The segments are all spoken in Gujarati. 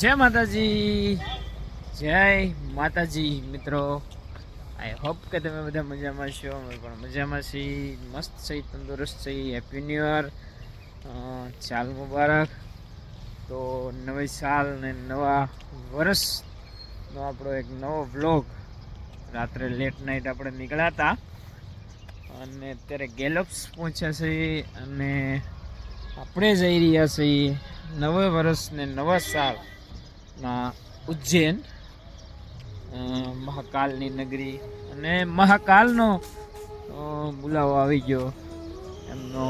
જય માતાજી. જય માતાજી, મિત્રો. આઈ હોપ કે તમે બધા મજામાં છો. અમે પણ મજામાં છીએ. મસ્ત છીએ, તંદુરસ્ત છીએ. હેપી ન્યુ યર ચાલ મુબારક. તો નવી સાલ ને નવા વર્ષનો આપણો એક નવો વ્લોગ રાત્રે લેટ નાઇટ આપણે નીકળ્યા હતા અને અત્યારે ગેલોપ્સ પહોંચ્યા છે અને આપણે જઈ રહ્યા છીએ નવે વર્ષ ને નવા સાલના ઉજ્જૈન મહાકાલની નગરી અને મહાકાલનો બોલાવો આવી ગયો. એમનો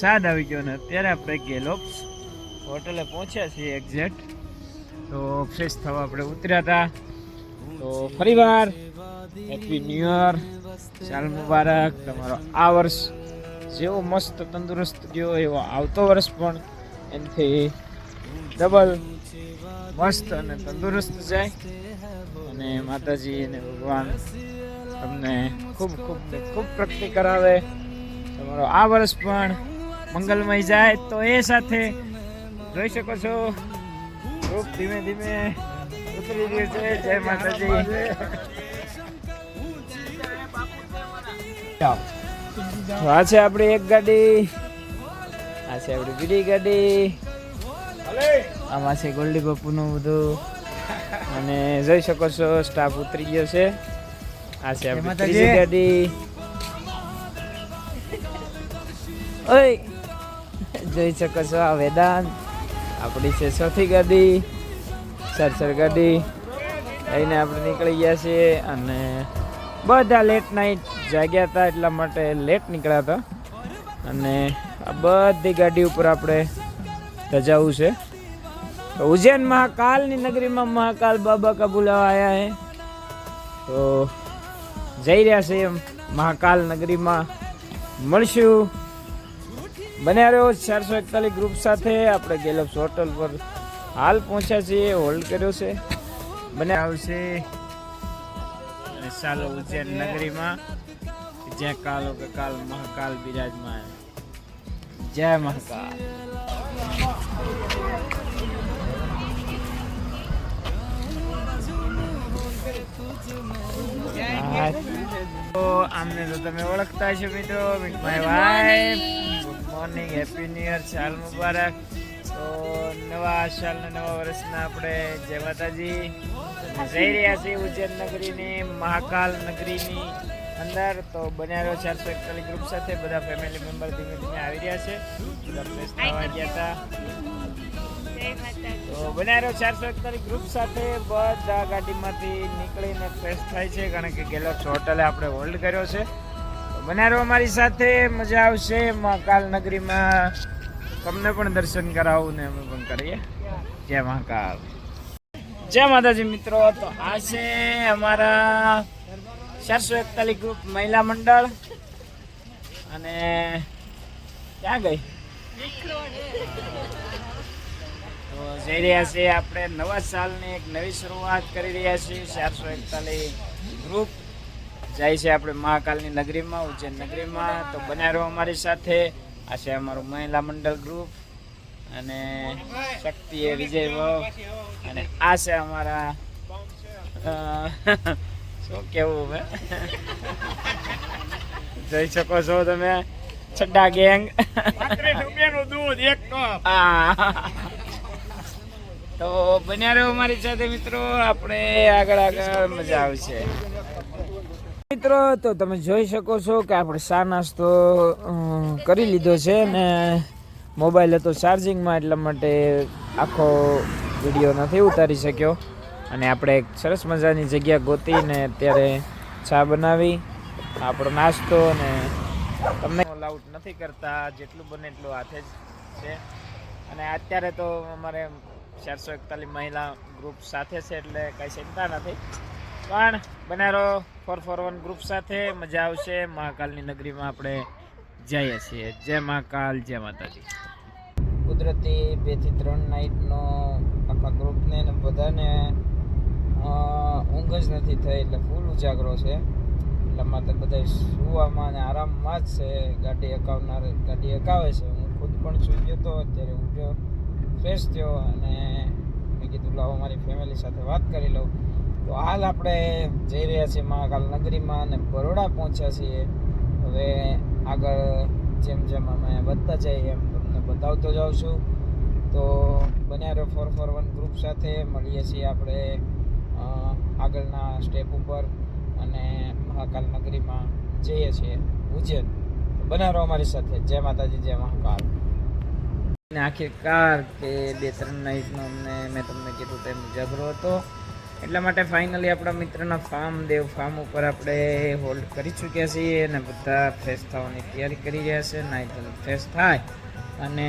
સાદ આવી ગયો ને અત્યારે આપણે ગેલોપ્સ હોટલે પહોંચ્યા છીએ એક્ઝેક્ટ. તો ફ્રેશ થવા આપણે ઉતર્યા હતા. તો ફરીવાર હેપી ન્યુ યર સાલ મુબારક. તમારો આ વર્ષ જેવો મસ્ત તંદુરસ્ત ગયો એવો આવતો વર્ષ પણ એનાથી ડબલ મસ્ત અને તંદુરસ્ત જાય. અને માતાજી અને ભગવાન તમને ખૂબ ખૂબ ખૂબ પ્રગતિ કરાવે. તમારો આ વર્ષ પણ મંગલમય જાય તો એ સાથે જોઈ શકો છો. ખૂબ ધીમે ધીમે ઉતરી રહ્યું છે. જય માતાજી. આ છે આપણી એક ગાડી. આ છે આપણી બીજી ગાડી. આમાં છે ગોલ્ડી બાપુનું બધું. અને જોઈ શકો છો સ્ટાફ ઉતરી ગયો છે. આ છે આપણી ગાડી ઓય. જોઈ શકો છો આ વેદાંત. આપણી છે ચોથી ગાડી સરસર ગાડી. લઈને આપણે નીકળી ગયા છીએ અને બધા લેટ નાઇટ જાગ્યા હતા એટલા માટે લેટ નીકળ્યા હતા. અને આ બધી ગાડી ઉપર આપણે ધજાવું છે. તો ઉજ્જૈન મહાકાલની નગરીમાં મહાકાલ બાબા કા બુલાવા આયા હે તો જઈ રહ્યા છે એમ મહાકાલ નગરીમાં મળશું બન્યા રહ્યો ચારસો એકતાલીસ ગ્રુપ સાથે આપણે ગેલપ્સ હોટલ પર હાલ પહોંચ્યા છીએ હોલ્ડ કર્યો છે। બને આવશે અને ચાલો ઉજ્જૈન નગરીમાં, જ્યાં કાલો કે કાલ મહાકાલ બિરાજમાન. જય મહાકાલ. તો આમને તો તમે ઓળખતા છો મિત્રો. My wife good morning happy new year સાલ મુબારક. તો નવા સાલના નવા વર્ષના આપણે જય માતાજી. જઈ રહ્યા છીએ ઉજ્જૈન નગરીની મહાકાલ નગરીની અંદર. તો બન્યા રહ્યો ચારસો એકતાલીસ ગ્રુપ સાથે. બધા ફેમિલી મેમ્બર ધીમે ધીમે આવી રહ્યા છે. બધા ફ્રેશ થવા ગયા હતા. તો બનાવ્યો ચારસો એકતાલીસ ગ્રુપ સાથે. બધા ગાડીમાંથી નીકળીને ફ્રેશ થાય છે, કારણ કે ગેલોક્સ હોટલે આપણે હોલ્ડ કર્યો છે. બનારો અમારી સાથે. મજા આવશે. મહાકાલ નગરીમાં તમને પણ દર્શન કરાવું ને અમે પણ કરીએ. જય મહાકાલ. જય માતાજી મિત્રો. તો આ છે અમારા ચારસો એકતાલીસ ગ્રુપ મહિલા મંડળ. અને ક્યાં ગઈ? તો જઈ રહ્યા છીએ આપણે નવા સાલની એક નવી શરૂઆત કરી રહ્યા છીએ. ચારસો એકતાલીસ ગ્રુપ જાય છે આપણે મહાકાલની નગરીમાં ઉજ્જૈન નગરીમાં. તો બન્યા રહો અમારી સાથે. આ છે અમારું મહિલા મંડળ ગ્રુપ અને શક્તિ એ વિજય ભાવ અને આ છે અમારા શું કેવું હવે જોઈ શકો છો તમે. છડ્ડા ગેંગ આ તો બન્યા રહો અમારી સાથે મિત્રો. આપણે આગળ આગળ મજા આવશે. મિત્રો, તો તમે જોઈ શકો છો કે આપણે ચા નાસ્તો કરી લીધો છે ને મોબાઈલ હતો ચાર્જિંગમાં, એટલા માટે આખો વીડિયો નથી ઉતારી શક્યો. અને આપણે એક સરસ મજાની જગ્યા ગોતીને અત્યારે ચા બનાવી. આપણો નાસ્તો ને તમને લાઉટ નથી કરતા, જેટલું બને એટલું હાથે જ છે. અને અત્યારે તો અમારે ચારસો એકતાલીસ મહિલા ગ્રુપ સાથે છે એટલે કાંઈ ચિંતા નથી. પણ બનારો ફોર ફોર વન ગ્રુપ સાથે મજા આવશે. મહાકાલની નગરીમાં આપણે જઈએ છીએ. જય મહાકાલ, જય માતાજી. કુદરતી બેથી ત્રણ નાઇટનો આખા ગ્રુપને ને બધાને ઊંઘ જ નથી થઈ એટલે ફૂલ ઉજાગરો છે. એટલા માટે બધા સુવામાં અને આરામમાં જ છે. ગાડી અકાવનાર ગાડી અકાવે છે. હું ખુદ પણ સૂઈ ગયો હતો અત્યારે ઉઠ્યો. ફ્રેશ થયો અને મેં કીધું, લાવો, મારી ફેમિલી સાથે વાત કરી લઉં. તો હાલ આપણે જઈ રહ્યા છીએ મહાકાલ નગરીમાં અને બરોડા પહોંચ્યા છીએ. હવે આગળ જેમ જેમ અમે વધતા જઈએ એમ તમને બતાવતો જાઉં છું. તો બન્યા રહ્યો ફોર ફોર વન ગ્રુપ સાથે. મળીએ છીએ આપણે આગળના સ્ટેપ ઉપર અને મહાકાલ નગરીમાં જઈએ છીએ. ઉજ્જૈન. બન્યા રહો અમારી સાથે. જય માતાજી, જય મહાકાલ. ને આખી કાર કે બે ત્રણ નાઇટનો અમને, મેં તમને કીધું તેમ ઝઘડો હતો. એટલા માટે ફાઇનલી આપણા મિત્રના ફાર્મ દેવ ફાર્મ ઉપર આપણે હોલ્ડ કરી ચૂક્યા છીએ અને બધા ફ્રેશ થવાની તૈયારી કરી રહ્યા છે. નાઇટ ફ્રેશ થાય અને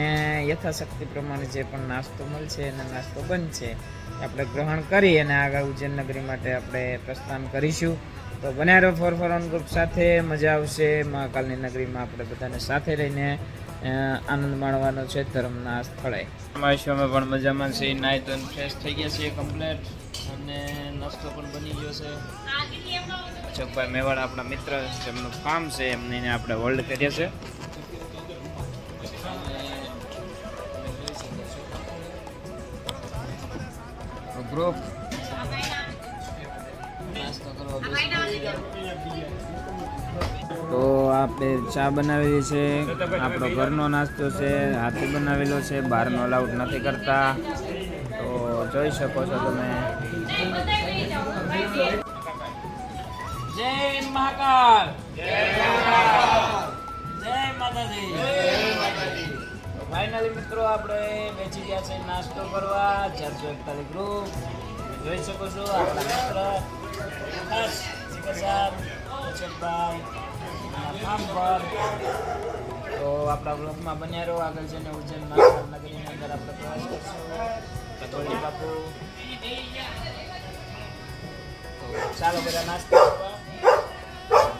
યથાશક્તિ પ્રમાણે જે પણ નાસ્તો મળશે અને નાસ્તો બનશે. એ આપણે ગ્રહણ કરી અને આગળ ઉજ્જૈન નગરી માટે આપણે પ્રસ્થાન કરીશું. તો બન્યા રહો ફોર ફોર ઓન ગ્રુપ સાથે. મજા આવશે. મહાકાલની નગરીમાં આપણે બધાને સાથે રહીને આનંદ માણવાનો છે ધર્મના સ્થળે. અમારી અમે પણ મજામાં છે નાઈ તો ફ્રેશ થઈ ગયા છીએ કમ્પ્લેટ અને નાસ્તો પણ બની ગયો છે. ચકભાઈ મેવાડ આપણા મિત્ર જેમનું ફાર્મ છે એમને એને આપણે હોલ્ડ કરીએ છે ગ્રુપ તો આપણે ચા બનાવેલી છે આપણો ઘરનો નાસ્તો છે હાથે બનાવેલો છે બહારનો અલાઉડ નથી કરતા. તો જોઈ શકો છો તમે. જય મહાકાલ. જય માતાજી. ફાઇનલી મિત્રો આપણે બેસી ગયા છે નાસ્તો કરવા ચારસો એકતાલીસ ગ્રુપ. જોઈ શકો છો આપણા મિત્ર. સાહેબ અશોકભાઈ પર તો આપણા બ્લોકમાં બન્યા રહો. આગળ જઈને ઉજ્જૈન મહાકાલ નગરીની અંદર આપણે પ્રવાસ કરશું. કટોળી બાપુ. તો ચાલો બધા નાસ્તો.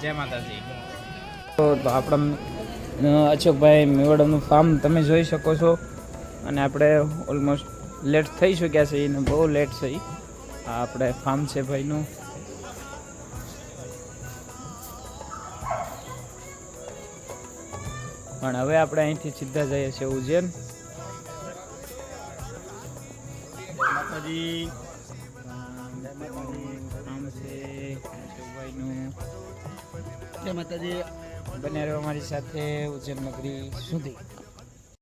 જય માતાજી. તો આપણા અશોકભાઈ મેવાડાનું ફાર્મ તમે જોઈ શકો છો. અને આપણે ઓલમોસ્ટ લેટ થઈ ચૂક્યા છે એને બહુ લેટ છે આપણે ફાર્મ છે ભાઈનું. પણ હવે આપણે અહીંથી સીધા જઈએ છીએ ઉજ્જૈન. માતાજી. જય માતાજી. બને રહ્યો અમારી સાથે ઉજ્જૈન નગરી સુધી.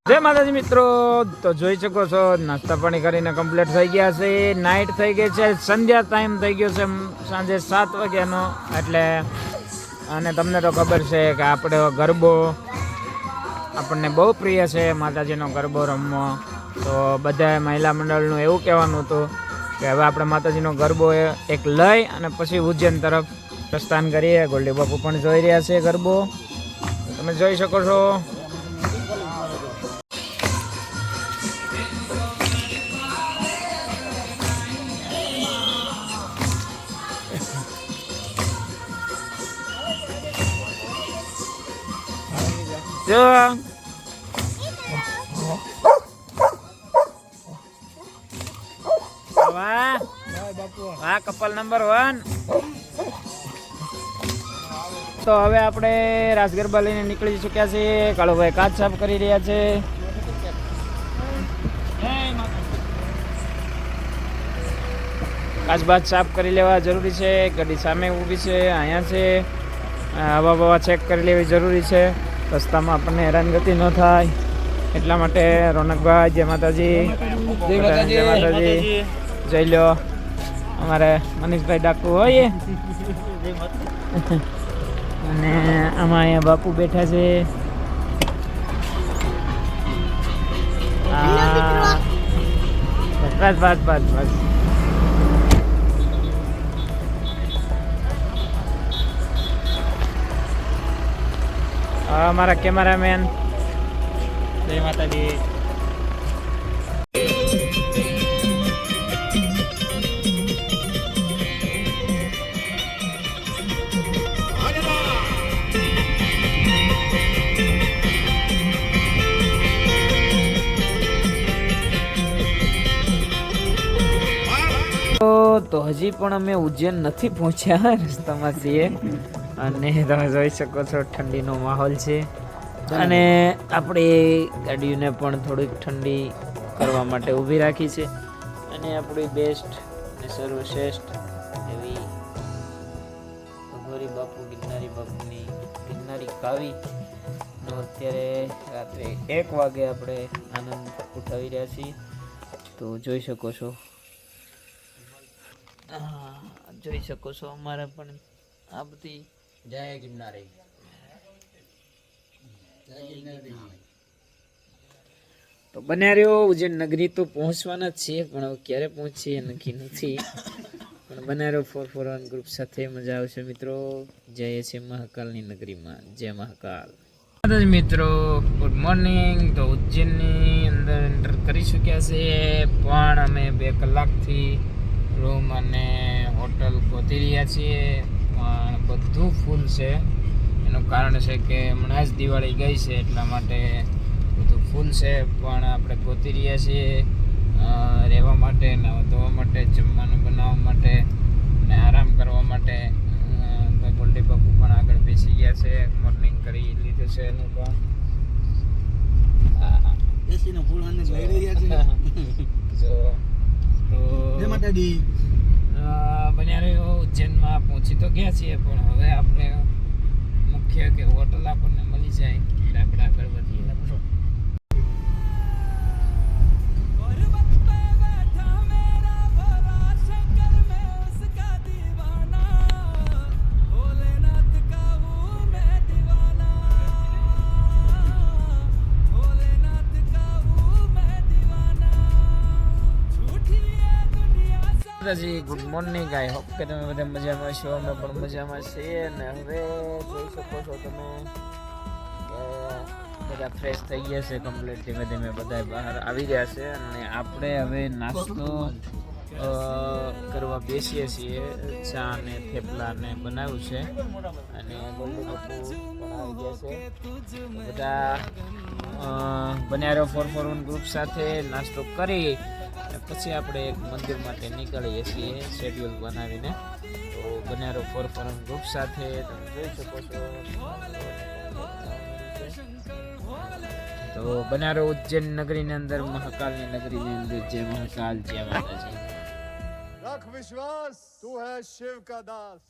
જય માતાજી મિત્રો તો જોઈ શકો છો નાસ્તા પાણી કરીને કમ્પ્લીટ થઈ ગયા છે. નાઇટ થઈ ગઈ છે સંધ્યા ટાઈમ થઈ ગયો છે સાંજે સાત વાગ્યાનો. એટલે અને તમને તો ખબર છે કે આપણે ગરબો આપણને બહુ પ્રિય છે માતાજીનો ગરબો રમવો. તો બધા મહિલા મંડળનું એવું કહેવાનું હતું કે હવે આપણે માતાજીનો ગરબો એક લઈ અને પછી ઉજ્જૈન તરફ પ્રસ્થાન કરીએ. ગોલ્ડી બાપુ પણ જોઈ રહ્યા છે ગરબો. તમે જોઈ શકો છો જો વાહ વાહ કપલ નંબર વન તો હવે આપણે રાજગરબા લઈને નીકળી ચૂક્યા છીએ. કાળુભાઈ કાચ સાફ કરી રહ્યા છે. કાચ બાચ સાફ કરી લેવા જરૂરી છે. ગાડી સામે ઊભી છે, અહીંયા છે. હવા બવા ચેક કરી લેવી જરૂરી છે. રસ્તામાં આપણને હેરાનગતિ ન થાય. એટલા માટે રોનકભાઈ જય માતાજી. જય માતાજી. જઈ લો અમારે મનીષભાઈ ડાકુ હોય. અને આમાં અહીંયા બાપુ બેઠા છે. બસ બસ બસ બસ. આ અમારા કેમેરામેન. જય માતાજી. તો હજી પણ અમે ઉજ્જૈન નથી પહોંચ્યા રસ્તામાં છીએ અને તમે જોઈ શકો છો ઠંડીનો માહોલ છે. અને આપણે ગાડીઓને પણ થોડીક ઠંડી કરવા માટે ઊભી રાખી છે. અને આપણી બેસ્ટ અને સર્વશ્રેષ્ઠ એવી ભગોરી બાપુ, ગિરનારી બાપુની, ગિરનારી કાવી નો અત્યારે રાત્રે એક વાગે આપણે આનંદ ઉઠાવી રહ્યા છીએ. તો જોઈ શકો છો. જોઈ શકો છો. અમારે પણ આ બધી જય ગિરનારી. તો બન્યા રહ્યો ઉજ્જૈન નગરી તો પહોંચવાના જ છીએ પણ હવે ક્યારે પહોંચીએ એ નક્કી નથી. પણ બન્યા રહ્યો ફોર ફોર વન ગ્રુપ સાથે મજા આવશે મિત્રો. જઈએ છીએ મહાકાલની નગરીમાં. જય મહાકાલ. જ મિત્રો ગુડ મોર્નિંગ તો ઉજ્જૈનની અંદર એન્ટર કરી ચૂક્યા છે પણ અમે બે કલાકથી રૂમ અને હોટલ ગોતી રહ્યા છીએ. બધું ફૂલ છે. એનું કારણ છે કે હમણાં જ દિવાળી ગઈ છે એટલા માટે બધું ફૂલ છે. પણ આપણે ગોતી રહ્યા છીએ રહેવા માટે નાવા ધોવા માટે જમવાનું બનાવવા માટે અને આરામ કરવા માટે. ગોલ્ડી બાપુ પણ આગળ બેસી ગયા છે મોર્નિંગ કરી લીધું છે એનું પણ. નો લઈ રહ્યા છે. જો તો જય માતાજી. બન્યા ઉજ્જૈનમાં પહોંચી તો ગયા છીએ, પણ હવે આપણે મુખ્ય કે હોટલ આપણને મળી જાય. એટલે આપણે દાદાજી ગુડ મોર્નિંગ આઈ હોપ કે તમે બધા મજામાં છો. અમે પણ મજામાં છીએ અને હવે જોઈ શકો છો તમે બધા ફ્રેશ થઈ ગયા છે કમ્પ્લીટ ધીમે ધીમે બધા બહાર આવી ગયા છે અને આપણે હવે નાસ્તો કરવા બેસીએ છીએ. ચા ને થેપલા ને બનાવ્યું છે અને ગોલ્ડી બાપુ ગયા છે. બધા અ, બન્યા ફોર ફોર ગ્રુપ સાથે. નાસ્તો કરી પછી આપણે એક મંદિર માટે નીકળીએ છીએ શેડ્યુલ બનાવીને. તો બનેરો ફોર ફોરમ ગ્રુપ સાથે તમે જોઈ શકો છો. તો બનારો ઉજ્જૈન નગરીની અંદર, મહાકાલની નગરીની અંદર જે મહાકાલ જે માતાજી રખ વિશ્વાસ, તું હે શિવ કા દાસ.